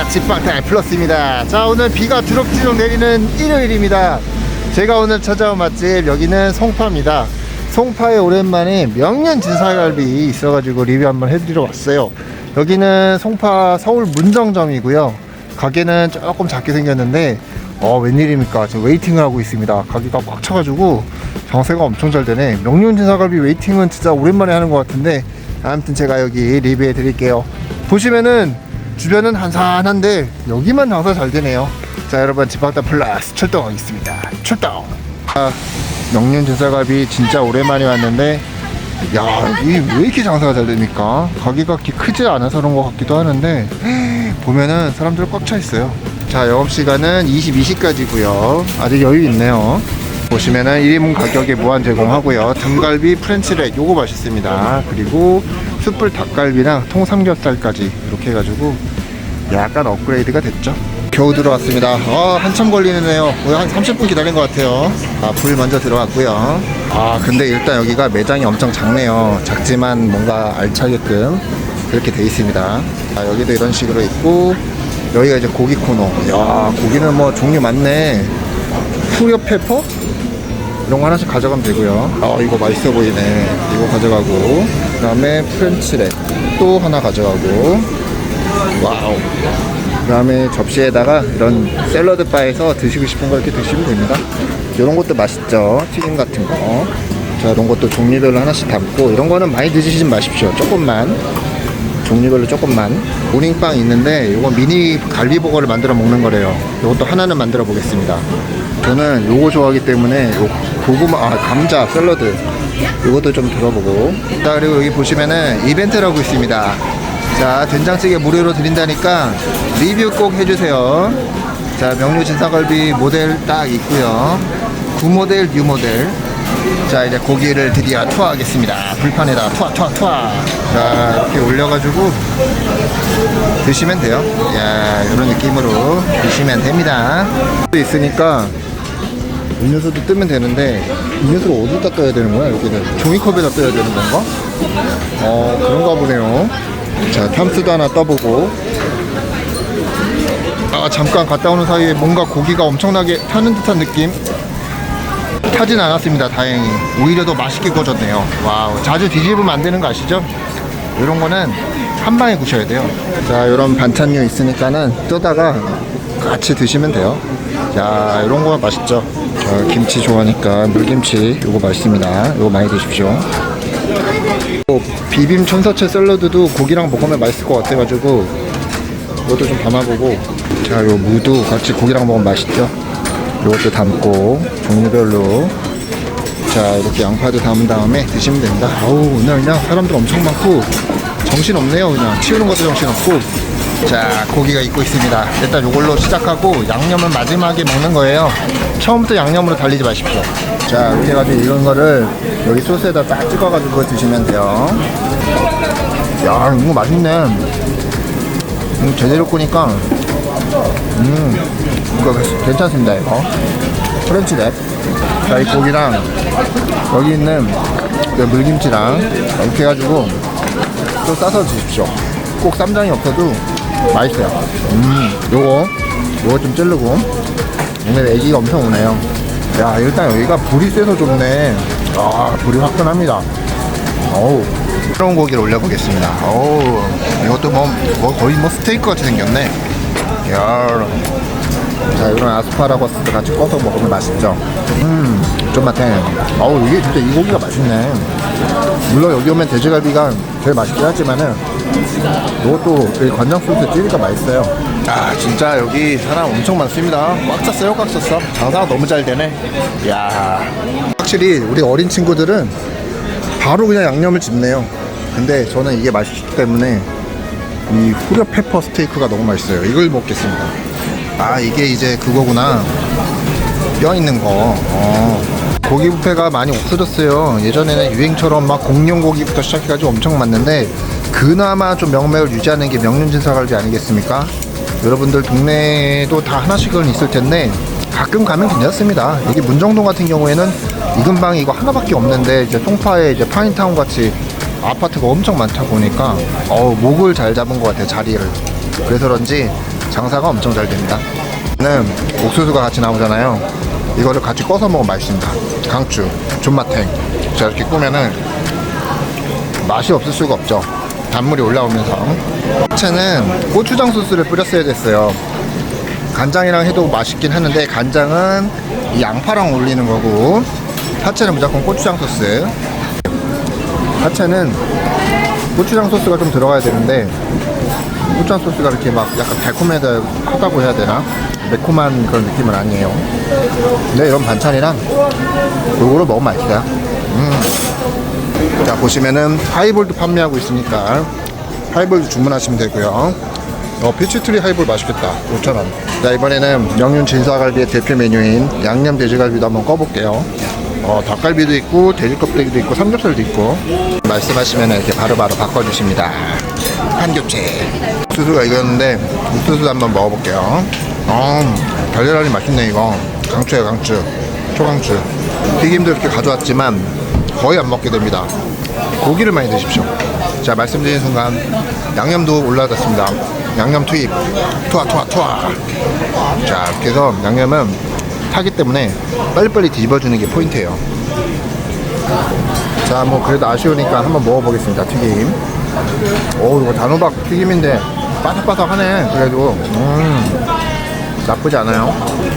반갑습니다. 집방타임 플러스입니다. 자, 오늘 비가 주룩주룩 내리는 일요일입니다. 제가 오늘 찾아온 맛집 여기는 송파입니다. 송파에 오랜만에 명년 진사갈비 있어가지고 리뷰 한번 해드리러 왔어요. 여기는 송파 서울 문정점이고요. 가게는 조금 작게 생겼는데 어 웬일입니까? 지금 웨이팅을 하고 있습니다. 가게가 꽉 차가지고 장세가 엄청 잘 되네. 명륜 진사갈비 웨이팅은 진짜 오랜만에 하는 것 같은데 아무튼 제가 여기 리뷰해 드릴게요. 보시면은 주변은 한산한데 여기만 장사 잘 되네요. 자 여러분 집박다 플러스 출동하겠습니다. 출동. 아, 명륜 진사갈비 진짜 오랜만에 왔는데 야, 이 왜 이렇게 장사가 잘 됩니까? 가게가 크지 않아서 그런 것 같기도 하는데 보면은 사람들 꽉 차 있어요. 자, 영업 시간은 22시까지고요. 아직 여유 있네요. 보시면은 1인분 가격에 무한 제공하고요. 등갈비 프렌치렉 요거 맛있습니다. 그리고 숯불 닭갈비랑 통삼겹살까지 이렇게 해가지고 약간 업그레이드가 됐죠. 겨우 들어왔습니다. 아, 한참 걸리네요. 거의 한 30분 기다린 것 같아요. 아, 불 먼저 들어왔고요. 아, 근데 일단 여기가 매장이 엄청 작네요. 작지만 뭔가 알차게끔 그렇게 돼 있습니다. 아, 여기도 이런 식으로 있고, 여기가 이제 고기 코너. 야, 고기는 뭐 종류 많네. 후려 페퍼? 이런 거 하나씩 가져가면 되고요. 아, 이거 맛있어 보이네. 이거 가져가고, 그 다음에 프렌치랩 또 하나 가져가고, 와우. 그 다음에 접시에다가 이런 샐러드 바에서 드시고 싶은 거 이렇게 드시면 됩니다. 이런 것도 맛있죠. 튀김 같은 거. 자, 이런 것도 종류별로 하나씩 담고, 이런 거는 많이 드시지 마십시오. 조금만. 종류별로 조금만. 우링빵 있는데, 이거 미니 갈비버거를 만들어 먹는 거래요. 이것도 하나는 만들어 보겠습니다. 저는 요거 좋아하기 때문에, 요 고구마, 아, 감자, 샐러드. 이것도 좀 들어보고. 자, 그리고 여기 보시면은 이벤트를 하고 있습니다. 자, 된장찌개 무료로 드린다니까 리뷰 꼭 해주세요. 자, 명류 진사갈비 모델 딱 있고요. 구모델, 뉴모델. 자, 이제 고기를 드디어 투하하겠습니다. 불판에다 투하, 투하, 투하. 자, 이렇게 올려가지고 드시면 돼요. 야, 이런 느낌으로 드시면 됩니다. 또 있으니까 음료수도 뜨면 되는데 음료수를 어디다 떠야 되는 거야? 여기는 종이컵에다 떠야 되는 건가? 어 그런가 보네요. 자 탐스도 하나 떠보고. 아 잠깐 갔다 오는 사이에 뭔가 고기가 엄청나게 타는 듯한 느낌? 타진 않았습니다 다행히. 오히려 더 맛있게 구워졌네요. 와우 자주 뒤집으면 안 되는 거 아시죠? 이런 거는 한 방에 구셔야 돼요. 자 이런 반찬류 있으니까는 뜨다가 같이 드시면 돼요 자 이런 거 맛있죠. 자 김치 좋아하니까 물김치 이거 맛있습니다. 이거 많이 드십시오. 또 비빔 천사채 샐러드도 고기랑 먹으면 맛있을 것 같아가지고 이것도 좀 담아보고. 자 요 무도 같이 고기랑 먹으면 맛있죠? 이것도 담고 종류별로. 자 이렇게 양파도 담은 다음에 드시면 됩니다. 아우 오늘 그냥 사람들 엄청 많고 정신 없네요 그냥. 치우는 것도 정신 없고 자 고기가 익고 있습니다. 일단 이걸로 시작하고 양념은 마지막에 먹는 거예요. 처음부터 양념으로 달리지 마십시오. 자 이렇게 해가지고 이런 거를 여기 소스에다 딱 찍어가지고 드시면 돼요. 야 이거 맛있네. 음, 제대로 꾸니까 음 이거 괜찮습니다 이거. 프렌치 랩. 자 이 고기랑 여기 있는 그 물김치랑 이렇게 해가지고 또 싸서 드십시오. 꼭 쌈장이 없어도 맛있어요. 음 요거 요거 좀 찌르고. 오늘 애기가 엄청 오네요 야 일단 여기가 불이 세서 좋네. 아 불이 화끈합니다. 어우. 새로운 고기를 올려보겠습니다. 어우 이것도 뭐, 뭐 거의 뭐 스테이크 같이 생겼네. 야 자, 이런 아스파라거스도 같이 꺼서 먹으면 맛있죠. 음, 쫀맛해. 어우, 이게 진짜 이 고기가 맛있네. 물론 여기 오면 돼지갈비가 제일 맛있긴 하지만은, 이것도 이 관장 소스 찌니까 맛있어요. 아, 진짜 여기 사람 엄청 많습니다. 꽉 찼어요, 꽉 찼어. 장사가 너무 잘 되네. 야 확실히 우리 어린 친구들은 바로 그냥 양념을 집네요. 근데 저는 이게 맛있기 때문에 이 후려 페퍼 스테이크가 너무 맛있어요. 이걸 먹겠습니다. 아 이게 이제 그거구나 뼈 있는 거 어. 고기 뷔페가 많이 없어졌어요 예전에는 유행처럼 막 공룡 고기부터 시작해가지고 엄청 많는데 그나마 좀 명맥을 유지하는 게 명륜진사갈비 아니겠습니까 여러분들 동네에도 다 하나씩은 있을 텐데 가끔 가면 괜찮습니다 여기 문정동 같은 경우에는 이 근방에 이거 하나밖에 없는데 이제 송파에 이제 파인타운 같이 아파트가 엄청 많다 보니까 어 목을 잘 잡은 것 같아요 자리를 그래서 그런지 장사가 엄청 잘 됩니다. 는 옥수수가 같이 나오잖아요. 이거를 같이 꺼서 먹으면 맛있습니다. 강추, 존맛탱. 자 이렇게 꾸면은 맛이 없을 수가 없죠. 단물이 올라오면서. 채는 고추장 소스를 뿌렸어야 됐어요. 간장이랑 해도 맛있긴 하는데 간장은 이 양파랑 어울리는 거고 파채는 무조건 고추장 소스. 파채는 고추장 소스가 좀 들어가야 되는데 고추장 소스가 이렇게 막 약간 달콤하다고 해야 되나? 매콤한 그런 느낌은 아니에요. 근데 이런 반찬이랑 골고루 먹으면 맛있어요. 음. 자 보시면은 하이볼도 판매하고 있으니까 하이볼도 주문하시면 되고요. 어 피치트리 하이볼 맛있겠다. 5,000원. 자 이번에는 명륜 진사갈비의 대표 메뉴인 양념 돼지갈비도 한번 꺼볼게요. 어 닭갈비도 있고 돼지 껍데기도 있고 삼겹살도 있고 말씀하시면 이렇게 바로바로 바꿔주십니다. 한 교체. 옥수수가 이거였는데 옥수수 한번 먹어볼게요. 어 달달하니 맛있네 이거. 강추야 강추. 초강추. 튀김도 이렇게 가져왔지만 거의 안 먹게 됩니다. 고기를 많이 드십시오. 자, 말씀드린 순간 양념도 올라왔습니다. 양념 투입. 투하, 투하, 투하. 자, 이렇게 해서 양념은 타기 때문에 빨리빨리 뒤집어주는 게 포인트예요. 자, 뭐 그래도 아쉬우니까 한번 먹어보겠습니다. 튀김. 오, 이거 단호박 튀김인데 바삭바삭하네. 그래도. 음. 나쁘지 않아요.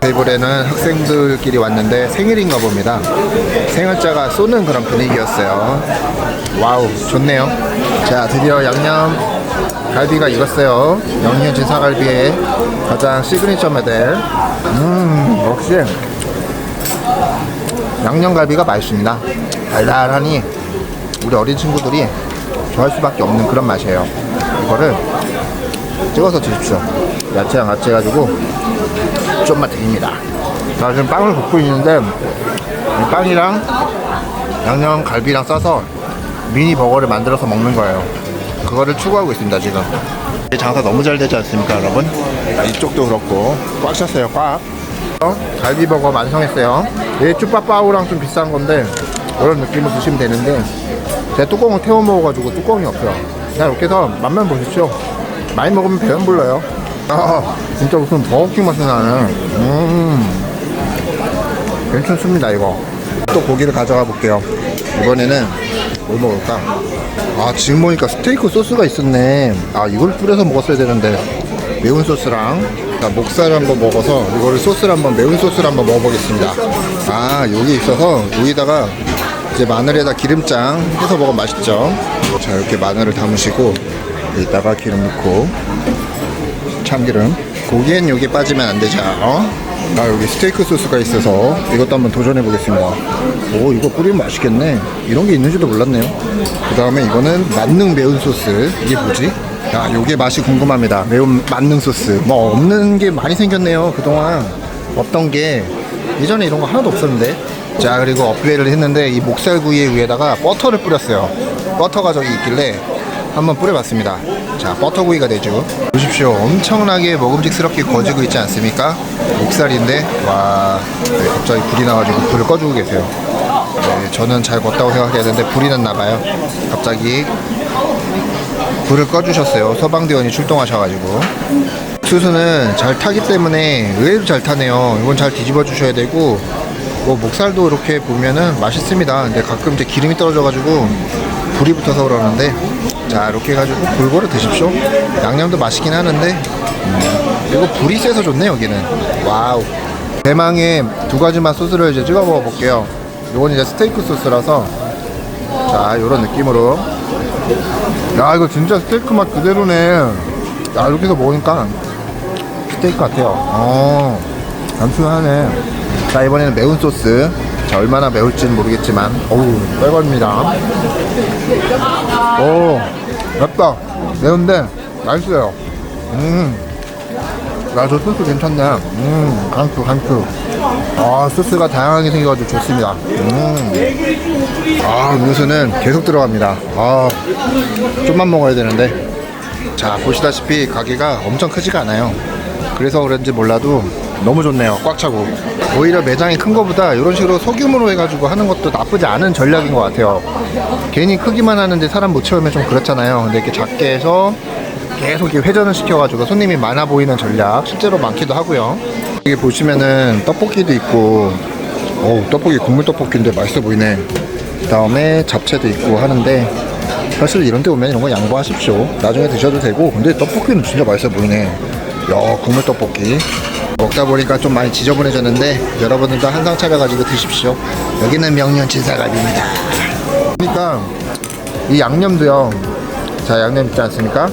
테이블에는 학생들끼리 왔는데 생일인가 봅니다. 생일자가 쏘는 그런 분위기였어요. 와우, 좋네요. 자, 드디어 양념 갈비가 익었어요. 영년 진사갈비의 가장 시그니처 메델. 음, 역시 양념갈비가 맛있습니다. 달달하니 우리 어린 친구들이 좋아할 수밖에 없는 그런 맛이에요. 이거를 찍어서 드십시오. 야채랑 같이 해가지고 좀만 드립니다. 자, 지금 빵을 굽고 있는데 이 빵이랑 양념 갈비랑 싸서 미니 버거를 만들어서 먹는 거예요. 그거를 추구하고 있습니다, 지금. 이 장사 너무 잘 되지 않습니까, 여러분? 자, 이쪽도 그렇고 꽉 찼어요, 꽉. 어? 갈비 버거 완성했어요. 얘 쭈빠빠우랑 좀 비싼 건데 이런 느낌으로 드시면 되는데 제가 뚜껑을 태워 먹어가지고 뚜껑이 없어요. 그냥 이렇게 해서 맛만 보십시오. 많이 먹으면 배는 불러요. 아, 진짜 무슨 버거킹 맛이 나네. 음, 괜찮습니다, 이거. 또 고기를 가져가 볼게요. 이번에는 뭘 먹을까? 아, 지금 보니까 스테이크 소스가 있었네. 아, 이걸 뿌려서 먹었어야 되는데. 매운 소스랑 자, 목살 한번 먹어서 이거를 소스를 한번 매운 소스를 한번 먹어보겠습니다. 아, 여기 있어서 여기다가 이제 마늘에다 기름장 해서 먹으면 맛있죠. 자, 이렇게 마늘을 담으시고 여기다가 기름 넣고 참기름. 고기엔 여기 빠지면 안 되죠. 어? 아, 여기 스테이크 소스가 있어서 이것도 한번 도전해 보겠습니다. 오, 이거 뿌리면 맛있겠네. 이런 게 있는지도 몰랐네요. 그 다음에 이거는 만능 매운 소스. 이게 뭐지? 야, 요게 맛이 궁금합니다. 매운 만능 소스. 뭐 없는 게 많이 생겼네요. 그동안 없던 게 예전에 이런 거 하나도 없었는데. 자, 그리고 업그레이드를 했는데 이 목살구이 위에다가 버터를 뿌렸어요. 버터가 저기 있길래 한번 뿌려봤습니다. 자, 버터구이가 되죠. 보십시오. 엄청나게 먹음직스럽게 거지고 있지 않습니까? 목살인데, 와, 네, 갑자기 불이 나가지고 불을 꺼주고 계세요. 네, 저는 잘 걷다고 생각했는데 불이 났나봐요. 갑자기 불을 꺼주셨어요. 소방대원이 출동하셔가지고. 수수는 잘 타기 때문에 의외로 잘 타네요. 이건 잘 뒤집어 주셔야 되고, 뭐 목살도 이렇게 보면은 맛있습니다. 근데 가끔 이제 기름이 떨어져 가지고 불이 붙어서 그러는데, 자 이렇게 해가지고 골고루 드십시오. 양념도 맛있긴 하는데, 음, 그리고 불이 세서 좋네 여기는. 와우. 대망의 두 가지 맛 소스를 이제 찍어 먹어 볼게요. 이건 이제 스테이크 소스라서, 자 이런 느낌으로. 야 이거 진짜 스테이크 맛 그대로네. 야 이렇게 해서 먹으니까 스테이크 같아요. 어, 단순하네. 자, 이번에는 매운 소스. 자, 얼마나 매울지는 모르겠지만, 어우, 빨갑니다. 오, 맵다. 매운데, 맛있어요. 음. 야, 저 소스 괜찮네. 음, 강추, 강추. 아, 소스가 다양하게 생겨가지고 좋습니다. 음. 아, 음료수는 계속 들어갑니다. 아, 좀만 먹어야 되는데. 자 보시다시피 가게가 엄청 크지가 않아요 그래서 그런지 몰라도 너무 좋네요 꽉 차고 오히려 매장이 큰 거보다 이런 식으로 소규모로 해가지고 하는 것도 나쁘지 않은 전략인 것 같아요 괜히 크기만 하는데 사람 못 채우면 좀 그렇잖아요 근데 이렇게 작게 해서 계속 이렇게 회전을 시켜가지고 손님이 많아 보이는 전략 실제로 많기도 하고요. 여기 보시면은 떡볶이도 있고, 오 떡볶이 국물 떡볶이인데 맛있어 보이네. 그다음에 잡채도 있고 하는데 사실 이런 데 오면 이런 거 양보하십시오. 나중에 드셔도 되고, 근데 떡볶이는 진짜 맛있어 보이네. 야 국물 떡볶이. 먹다 보니까 좀 많이 지저분해졌는데 여러분들도 한상 차려가지고 드십시오. 여기는 명륜 진사갈비입니다. 그러니까 이 양념도요. 자 양념 있지 않습니까?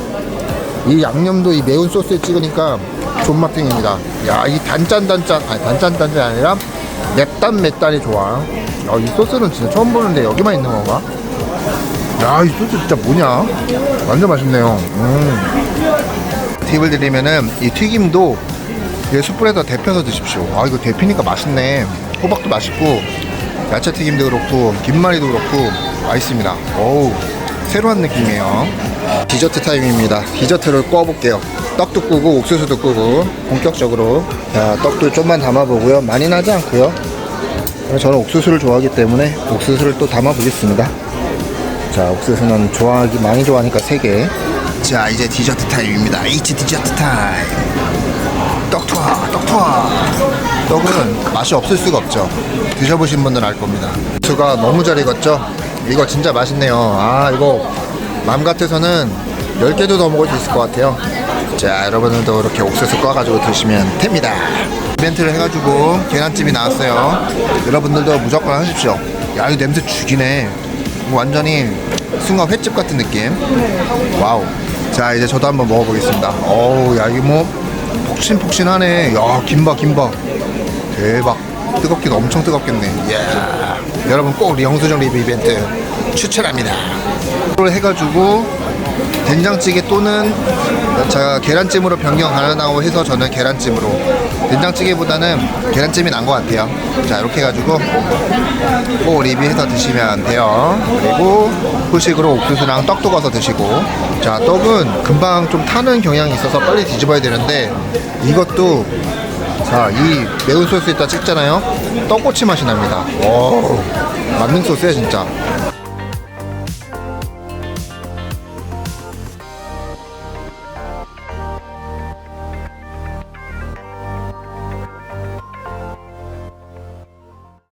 이 양념도 이 매운 소스에 찍으니까 존맛 탱입니다. 야 이 단짠 단짠 아니 단짠 단짠이 아니라 맵단 맵단이 좋아. 야, 이 소스는 진짜 처음 보는데 여기만 있는 건가? 야 이 소스 진짜 뭐냐? 완전 맛있네요. 음. 팁을 드리면은 이 튀김도 이 숯불에다 데펴서 드십시오. 아 이거 데피니까 맛있네. 호박도 맛있고 야채 튀김도 그렇고 김말이도 그렇고 맛있습니다. 어우 새로운 느낌이에요. 디저트 타임입니다. 디저트를 구워볼게요. 떡도 구고 옥수수도 구고 본격적으로 자 떡도 좀만 담아보고요. 많이 나지 않고요. 저는 옥수수를 좋아하기 때문에 옥수수를 또 담아보겠습니다. 자 옥수수는 좋아하기 많이 좋아하니까 3개. 자 이제 디저트 타임입니다. H 디저트 타임. 떡 투하, 떡 투하. 떡은 맛이 없을 수가 없죠. 드셔보신 분들은 알 겁니다. 수가 너무 잘 익었죠? 이거 진짜 맛있네요. 아, 이거 맘 같아서는 10개도 더 먹을 수 있을 것 같아요. 자, 여러분들도 이렇게 옥수수 꺼가지고 드시면 됩니다. 이벤트를 해가지고 계란찜이 나왔어요. 여러분들도 무조건 하십시오. 야, 이거 냄새 죽이네. 완전히 순간 횟집 같은 느낌. 와우. 자, 이제 저도 한번 먹어보겠습니다. 어우, 야, 이게 뭐 폭신폭신하네. 야, 김밥, 김밥. 대박. 뜨겁긴 엄청 뜨겁겠네. 이야. 여러분 꼭 영수증 리뷰 이벤트 추천합니다. 이걸 해가지고 된장찌개 또는 제가 계란찜으로 변경 가능하고 해서 저는 계란찜으로 된장찌개보다는 계란찜이 난 것 같아요. 자 이렇게 해가지고 꼭 리뷰해서 드시면 돼요. 그리고 후식으로 옥수수랑 떡도 가서 드시고 자 떡은 금방 좀 타는 경향이 있어서 빨리 뒤집어야 되는데 이것도 자, 이 매운 소스에다 찍잖아요. 떡꼬치 맛이 납니다. 오, 만능 소스야 진짜.